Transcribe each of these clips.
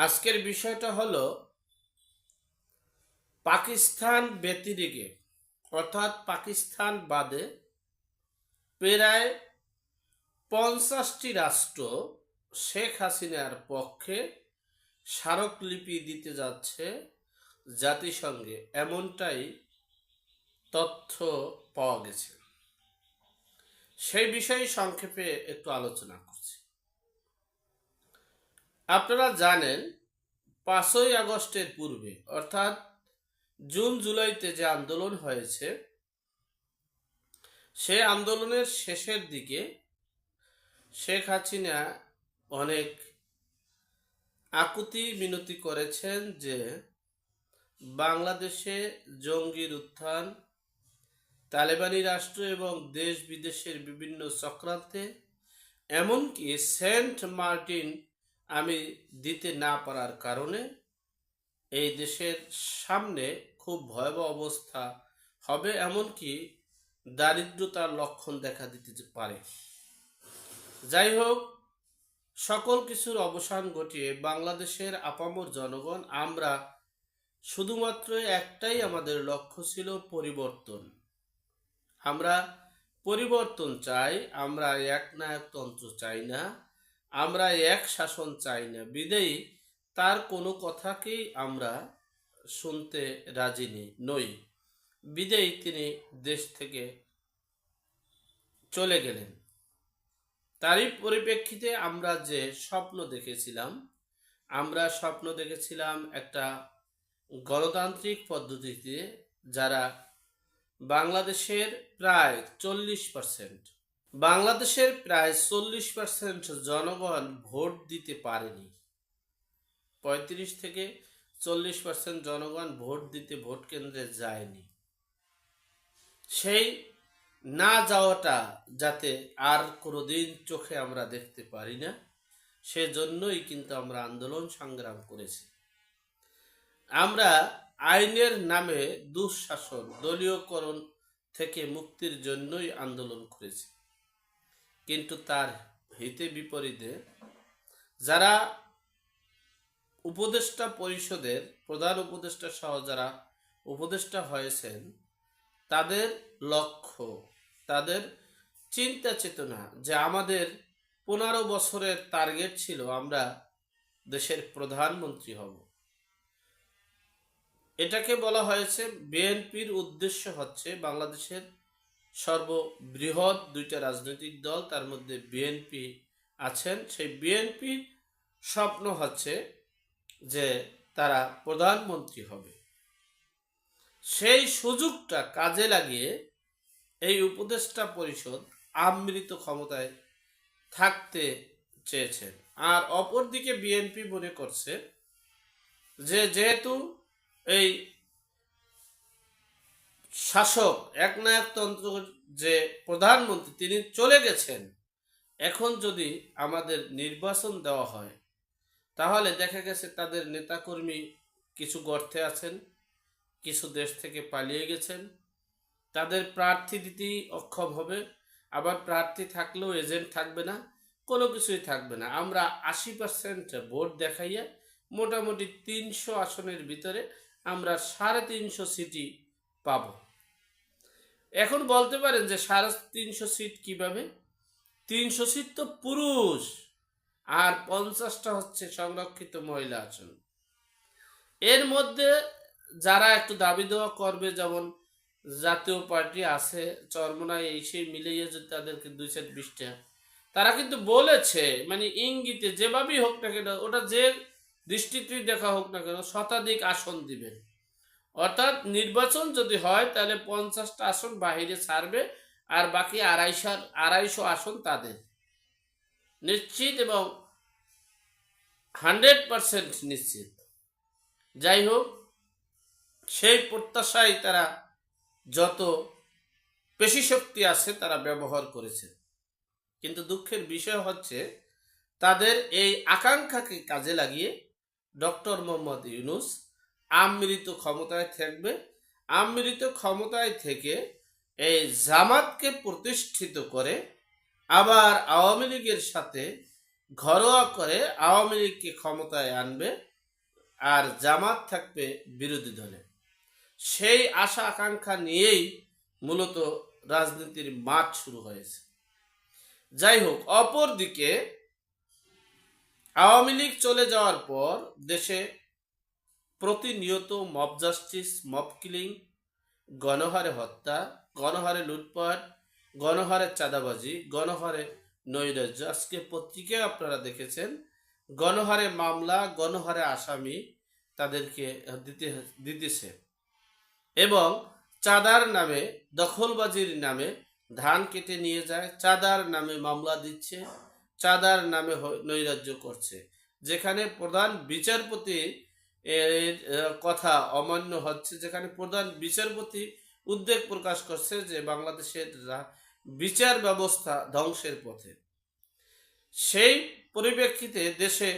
আজকের বিষয়টা হলো পাকিস্তান ব্যতিরেকে, অর্থাৎ পাকিস্তান বাদে প্রায় পঞ্চাশটি রাষ্ট্র শেখ হাসিনার পক্ষে স্মারকলিপি দিতে যাচ্ছে জাতিসংঘে। এমনটাই তথ্য পাওয়া গেছে। সেই বিষয়ে সংক্ষেপে একটু আলোচনা করছি। আপনারা জানেন পাঁচই আগস্টের পূর্বে, অর্থাৎ জুন জুলাইতে যে আন্দোলন হয়েছে, সে আন্দোলনের শেষের দিকে শেখ হাসিনা অনেক আকুতি মিনতি করেছেন যে বাংলাদেশে জঙ্গির উত্থান, তালেবানি রাষ্ট্র এবং দেশ বিদেশের বিভিন্ন চক্রান্তে, এমনকি সেন্ট মার্টিন আমি দিতে না পারার কারণে এই দেশের সামনে খুব ভয়াবহ অবস্থা হবে এমনকি দারিদ্রতার লক্ষণ দেখা দিতে পারে। যাই হোক, সকল কিছুর অবসান ঘটিয়ে বাংলাদেশের আপামর জনগণ, আমরা শুধুমাত্র একটাই আমাদের লক্ষ্য ছিল পরিবর্তন। আমরা পরিবর্তন চাই, আমরা এক নায়কতন্ত্র চাই না। আমরা এক শাসন চাই না। বিদেয়ী, তার কোনো কথাকেই আমরা শুনতে রাজি নেই। বিদেয়ী তিনি দেশ থেকে চলে গেলেন। তারই পরিপ্রেক্ষিতে আমরা যে স্বপ্ন দেখেছিলাম, আমরা স্বপ্ন দেখেছিলাম একটা গণতান্ত্রিক পদ্ধতিতে যারা বাংলাদেশের প্রায় চল্লিশ পার্সেন্ট বাংলাদেশের প্রায় চল্লিশ পার্সেন্ট জনগণ ভোট দিতে পারেনি। পঁয়ত্রিশ থেকে চল্লিশ পার্সেন্ট জনগণ ভোট দিতে ভোট কেন্দ্রে যায়নি। সেই না যাওয়াটা যাতে আর কোনোদিন চোখে আমরা দেখতে পারি না, সেজন্যই কিন্তু আমরা আন্দোলন সংগ্রাম করেছি। আমরা আইনের নামে দুঃশাসন, দলীয়করণ থেকে মুক্তির জন্যই আন্দোলন করেছি। কিন্তু তার হিতে বিপরীতে যারা উপদেষ্টা পরিষদের প্রধান উপদেষ্টা সহ যারা উপদেষ্টা হয়েছেন, তাদের লক্ষ্য, তাদের চিন্তা চেতনা যে আমাদের পনেরো বছরের টার্গেট ছিল আমরা দেশের প্রধানমন্ত্রী হব। এটাকে বলা হয়েছে, বিএনপির উদ্দেশ্য হচ্ছে বাংলাদেশের সর্ববৃহৎ দুইটা রাজনৈতিক দল তার মধ্যে বিএনপি আছেন। সেই বিএনপির স্বপ্ন হচ্ছে যে তারা প্রধানমন্ত্রী হবে। সেই সুযোগটা কাজে লাগিয়ে এই উপদেষ্টা পরিষদ আমৃত ক্ষমতায় থাকতে চেয়েছেন। আর অপরদিকে বিএনপি মনে করছে যে যেহেতু এই শাসক একনায়কতন্ত্র যে প্রধানমন্ত্রী, তিনি চলে গেছেন। এখন যদি আমাদের নির্বাচন দেওয়া হয়, তাহলে দেখা গেছে তাদের নেতাকর্মী কিছু গর্তে আছেন, কিছু দেশ থেকে পালিয়ে গেছেন। তাদের প্রার্থী দিতেই অক্ষম হবে। আবার প্রার্থী থাকলেও এজেন্ট থাকবে না, কোনো কিছুই থাকবে না। আমরা আশি পার্সেন্ট ভোট দেখাইয়া মোটামুটি তিনশো আসনের ভিতরে আমরা সাড়ে তিনশো সিটই পাব। এখন বলতে পারেন যে সাড়ে তিনশো সিট কীভাবে? তিনশো সিট তো পুরুষ, আর পঞ্চাশটা হচ্ছে সংরক্ষিত মহিলা আসন এর মধ্যে যারা একটু দাবি দেওয়া করবে, যেমন জাতীয় পার্টি আছে চরমনায় এই সেই মিলিয়ে যদি তাদেরকে দুই সেট বিশটা তারা কিন্তু বলেছে মানে ইঙ্গিতে যেভাবেই হোক না কেন, ওটা যে দৃষ্টিতেই দেখা হোক না কেন, শতাধিক আসন দিবেন। অর্থাৎ নির্বাচন যদি হয়, তাহলে পঞ্চাশটা আসন বাহিরে ছাড়বে আর বাকি আড়াইশো আড়াইশো আসন তাদের। নিশ্চিত এবং হান্ড্রেড পারসেন্ট নিশ্চিত। যাই হোক, সেই প্রত্যাশায় তারা যত পেশি শক্তি আছে, তারা ব্যবহার করেছে। কিন্তু দুঃখের বিষয় হচ্ছে, তাদের এই আকাঙ্ক্ষাকে কাজে লাগিয়ে ডক্টর মোহাম্মদ ইউনুস আমৃত ক্ষমতায় থাকবে। আমৃত ক্ষমতায় থেকে এই জামাতকে প্রতিষ্ঠিত করে আবার আওয়ামী লীগের সাথে ঘরোয়া করে আওয়ামী লীগকে ক্ষমতায় আনবে আর জামাত থাকবে বিরোধী দলে। সেই আশা আকাঙ্ক্ষা নিয়েই মূলত রাজনীতির মাঠ শুরু হয়েছে। যাই হোক, অপরদিকে আওয়ামী লীগ চলে যাওয়ার পর দেশে প্রতিনিয়ত মব জাস্টিস, মব কিলিং, গণহারে হত্যা, গণহারে লুটপাট, গণহারে চাঁদাবাজি, গণহারে নৈরাজ্য। আজকে পত্রিকায় আপনারা দেখেছেন, গণহারে মামলা, গণহারে আসামি তাদেরকে দিতে, দিতেছে। এবং চাঁদার নামে, দখলবাজির নামে ধান কেটে নিয়ে যায়, চাঁদার নামে মামলা দিচ্ছে, চাঁদার নামে নৈরাজ্য করছে। যেখানে প্রধান বিচারপতি এর কথা অমান্য হচ্ছে, যেখানে প্রধান বিচারপতি উদ্বেগ প্রকাশ করছে যে বাংলাদেশের বিচার ব্যবস্থা ধ্বংসের পথে। সেই পরিপ্রেক্ষিতে দেশে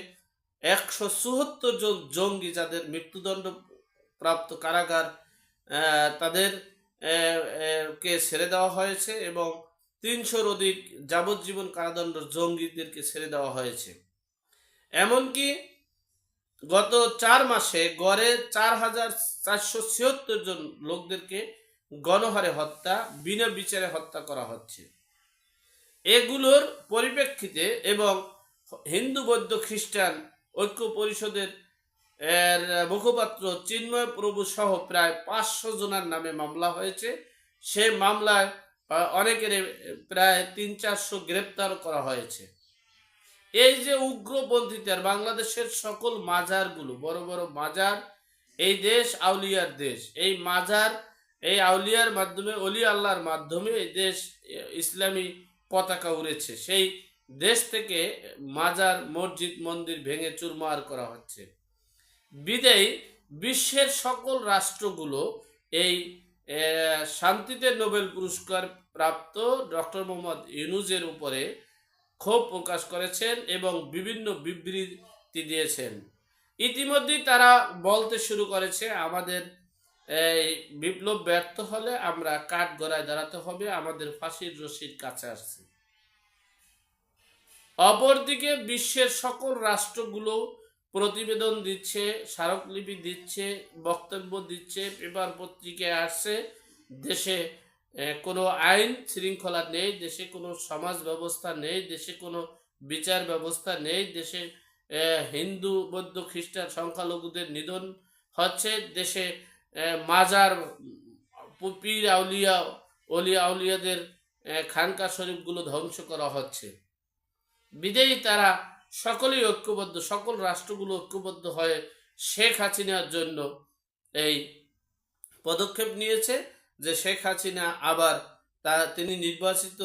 একশো চুয়াত্তর জন জঙ্গি যাদের মৃত্যুদণ্ড প্রাপ্ত কারাগার তাদের কে ছেড়ে দেওয়া হয়েছে এবং তিনশোর অধিক যাবজ্জীবন কারাদণ্ড জঙ্গিদেরকে ছেড়ে দেওয়া হয়েছে। এমনকি গত চার মাসে গড়ে চার হাজার চারশো ছিয়াত্তর জন লোকদেরকে গণহারে হত্যা, বিনা বিচারে হত্যা করা হচ্ছে। এগুলোর পরিপ্রেক্ষিতে এবং হিন্দু, বৌদ্ধ, খ্রিস্টান ঐক্য পরিষদের এর মুখপাত্র চিন্ময় প্রভু সহ প্রায় পাঁচশো জনের নামে মামলা হয়েছে। সে মামলায় অনেকের প্রায় তিন চারশো গ্রেপ্তার করা হয়েছে। এই যে উগ্রপন্থীদের, বাংলাদেশের সকল মাজারগুলো, বড় বড় মাজার, এই দেশ আউলিয়ার দেশ, এই মাজার, এই আউলিয়ার মাধ্যমে, অলি আল্লাহর মাধ্যমে এই দেশ ইসলামী পতাকা উড়েছে। সেই দেশ থেকে মাজার, মসজিদ, মন্দির ভেঙে চুরমার করা হচ্ছে। বিদায়ী বিশ্বের সকল রাষ্ট্রগুলো এই শান্তিতে নোবেল পুরস্কার প্রাপ্ত ডক্টর মোহাম্মদ ইউনুজের উপরে ক্ষোভ প্রকাশ করেছেন এবং বিভিন্ন বিবৃতি দিয়েছেন। ইতিমধ্যেই তারা বলতে শুরু করেছে, আমাদের, এই বিপ্লব ব্যর্থ হলে আমরা কাঠ গড়ায় দাঁড়াতে হবে, আমাদের ফাঁসির রশির কাছে আসছে। অপরদিকে বিশ্বের সকল রাষ্ট্রগুলো প্রতিবেদন দিচ্ছে, স্মারকলিপি দিচ্ছে, বক্তব্য দিচ্ছে, পেপার পত্রিকায় আসছে, দেশে কোনো আইন শৃঙ্খলা নেই, দেশে কোনো সমাজ ব্যবস্থা নেই, দেশে কোনো বিচার ব্যবস্থা নেই, দেশে হিন্দু, বৌদ্ধ, খ্রিস্টান সংখ্যালঘুদের নিধন হচ্ছে, দেশে মাজার পীর আউলিয়া, অলি আউলিয়াদের খানকা শরীফগুলো ধ্বংস করা হচ্ছে। বিদেয়ী তারা সকলেই ঐক্যবদ্ধ, সকল রাষ্ট্রগুলো ঐক্যবদ্ধ হয়ে শেখ হাসিনার জন্য এই পদক্ষেপ নিয়েছে। যে শেখ হাসিনা আবার তা তিনি নির্বাচিত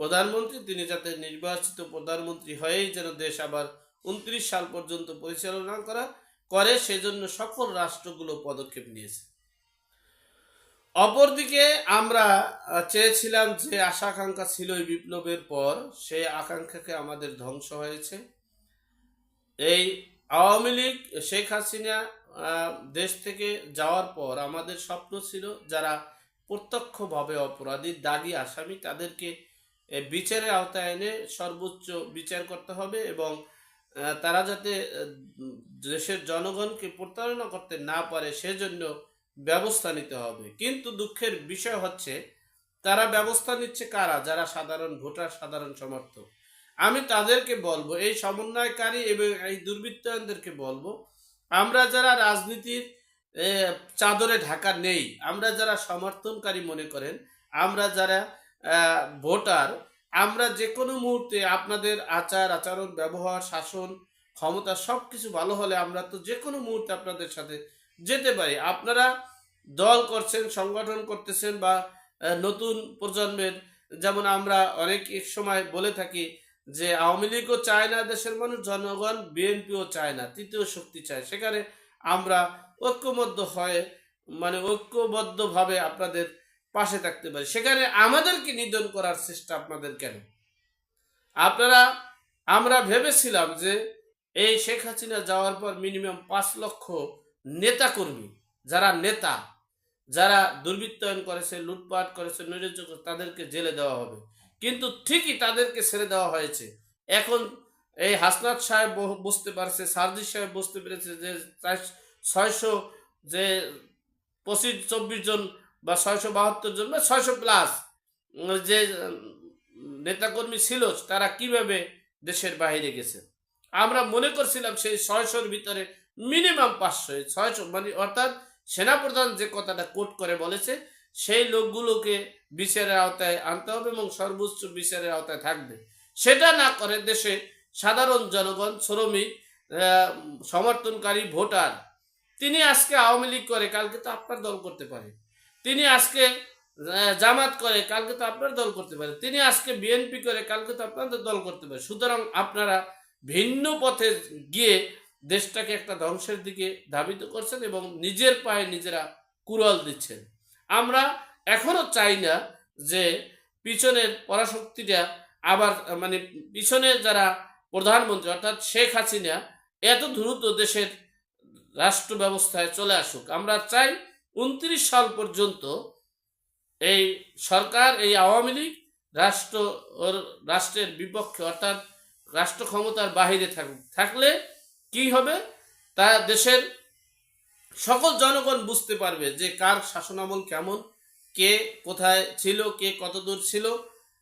প্রধানমন্ত্রী, তিনি যাতে নির্বাচিত প্রধানমন্ত্রী হয়েই যেন দেশ আবার উনত্রিশ সাল পর্যন্ত পরিচালনা করা, করে সেজন্য সকল রাষ্ট্রগুলো পদক্ষেপ নিয়েছে। অপরদিকে আমরা চেয়েছিলাম যে আশা আকাঙ্ক্ষা ছিল এই বিপ্লবের পর, সেই আকাঙ্ক্ষাকে আমাদের ধ্বংস হয়েছে। এই আওয়ামী লীগ, শেখ হাসিনা দেশ থেকে যাওয়ার পর আমাদের স্বপ্ন ছিল যারা প্রত্যক্ষভাবে অপরাধী, দাগি আসামি তাদেরকে বিচারের আওতায় এনে সর্বোচ্চ বিচার করতে হবে এবং তারা যাতে দেশের জনগণকে প্রতারণা করতে না পারে সেজন্য ব্যবস্থা নিতে হবে। কিন্তু দুঃখের বিষয় হচ্ছে, তারা ব্যবস্থা নিচ্ছে কারা? যারা সাধারণ ভোটার, সাধারণ সমর্থক। আমি তাদেরকে বলব, এই সমন্বয়কারী এবং এই দুর্বৃত্তায়নদেরকে বলব, আমরা যারা রাজনীতির চাদরে ঢাকা নেই। আমরা যারা সমর্থনকারী মনে করেন, আমরা যারা ভোটার, আমরা যে কোনো মুহূর্তে আপনাদের আচার, আচরণ, ব্যবহার, শাসন, ক্ষমতা সব কিছু ভালো হলে আমরা তো যে কোনো মুহূর্তে আপনাদের সাথে যেতে পারি। আপনারা দল করছেন, সংগঠন করতেছেন বা নতুন প্রজন্মের, যেমন আমরা অনেক সময় বলে থাকি যে, আওয়ামী লীগও চায় না দেশের মানুষ, জনগণ, বিএনপিও চায় না, তৃতীয় শক্তি চায়। সেখানে আমরা ঐক্যবদ্ধ হয়ে মানে ঐক্যবদ্ধভাবে আপনাদের পাশে থাকতে পারি। সেখানে আমাদেরকে নিধন করার চেষ্টা আপনাদের কেন? আপনারা, আমরা ভেবেছিলাম যে এই শেখ হাসিনা যাওয়ার পর মিনিমাম পাঁচ লক্ষ নেতা কর্মী যারা নেতা, যারা দুর্বৃত্তায়ন করেছে, লুটপাট করেছে, নৈরাজ্য তাদেরকে জেলে দেওয়া হবে। কিন্তু ঠিকই তাদেরকে ছেড়ে দেওয়া হয়েছে। এখন এই হাসনাত সাহেব বুঝতে পারছে সার্জি সাহেব বুঝতে পেরেছে যে ছয়শো যে পঁচিশ, চব্বিশ জন বা ছয়শো বাহাত্তর জন বা ছয়শো প্লাস যে নেতাকর্মী ছিল, তারা কীভাবে দেশের বাইরে গেছে? আমরা মনে করছিলাম সেই ছয়শোর ভিতরে মিনিমাম পাঁচশো ছয়শো মানে অর্থাৎ সেনাপ্রধান যে কথাটা কোট করে বলেছে, সেই লোকগুলোকে বিচারের আওতায় আনতে হবে এবং সর্বোচ্চ বিচারের আওতায় থাকবে। সেটা না করে দেশে সাধারণ জনগণ, শ্রমিক সমর্থনকারী, ভোটার তিনি আজকে আওয়ামী লীগ করে, কালকে তো আপনার দল করতে পারে। তিনি আজকে জামাত করে, কালকে তো আপনার দল করতে পারে। তিনি আজকে বিএনপি করে, কালকে তো আপনাদের দল করতে পারে। সুতরাং আপনারা ভিন্ন পথে গিয়ে দেশটাকে একটা ধ্বংসের দিকে ধাবিত করছেন এবং নিজের পায়ে নিজেরা কুড়াল দিচ্ছেন। আমরা এখনও চাই না যে পিছনের পরাশক্তিটা আবার মানে পিছনের যারা প্রধানমন্ত্রী, অর্থাৎ শেখ হাসিনা, এত দ্রুত দেশের রাষ্ট্র ব্যবস্থায় চলে আসুক। আমরা চাই উনত্রিশ সাল পর্যন্ত এই সরকার, এই আওয়ামী লীগ রাষ্ট্র রাষ্ট্রের বিপক্ষে, অর্থাৎ রাষ্ট্র ক্ষমতার বাহিরে থাকুক। থাকলে কি হবে? তা দেশের সকল জনগণ বুঝতে পারবে যে কার শাসনামল কেমন, কে কোথায় ছিল, কে কতদূর ছিল।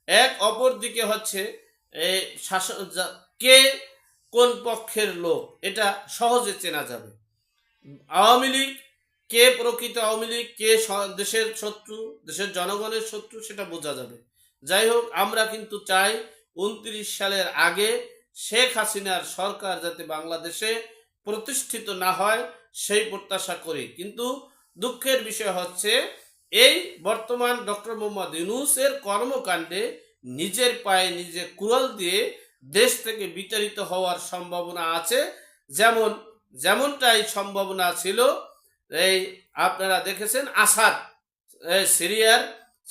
এক অপর দিকে হচ্ছে শাসন কে কোন পক্ষের লোক, এটা সহজে চেনা যাবে। আওয়ামী লীগ, কে প্রকৃত আওয়ামী লীগ, কে দেশের শত্রু, দেশের জনগণের শত্রু সেটা বোঝা যাবে। যাই হোক, আমরা কিন্তু চাই উনত্রিশ সালের আগে শেখ হাসিনার সরকার যাতে বাংলাদেশে প্রতিষ্ঠিত না হয়, সেই প্রত্যাশা করি। কিন্তু দুঃখের বিষয় হচ্ছে, এই বর্তমান ডক্টর মোহাম্মদ ইউনুসের কর্মকাণ্ডে নিজের পায়ে নিজে কুড়াল দিয়ে দেশ থেকে বিতাড়িত হওয়ার সম্ভাবনা আছে। যেমন যেমনটাই সম্ভাবনা ছিল, এই আপনারা দেখেছেন আসাদ সিরিয়ার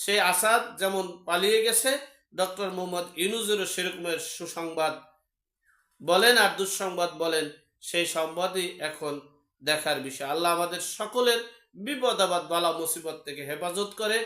সেই আসাদ যেমন পালিয়ে গেছে, ডক্টর মোহাম্মদ ইউনুজেরও সেরকমের সুসংবাদ বলেন আর দুঃসংবাদ বলেন, সেই সংবাদই এখন দেখার বিষয়। আল্লাহ আমাদের সকলের বিপদ আবাদ বালা মুসিবত থেকে হেফাজত করে।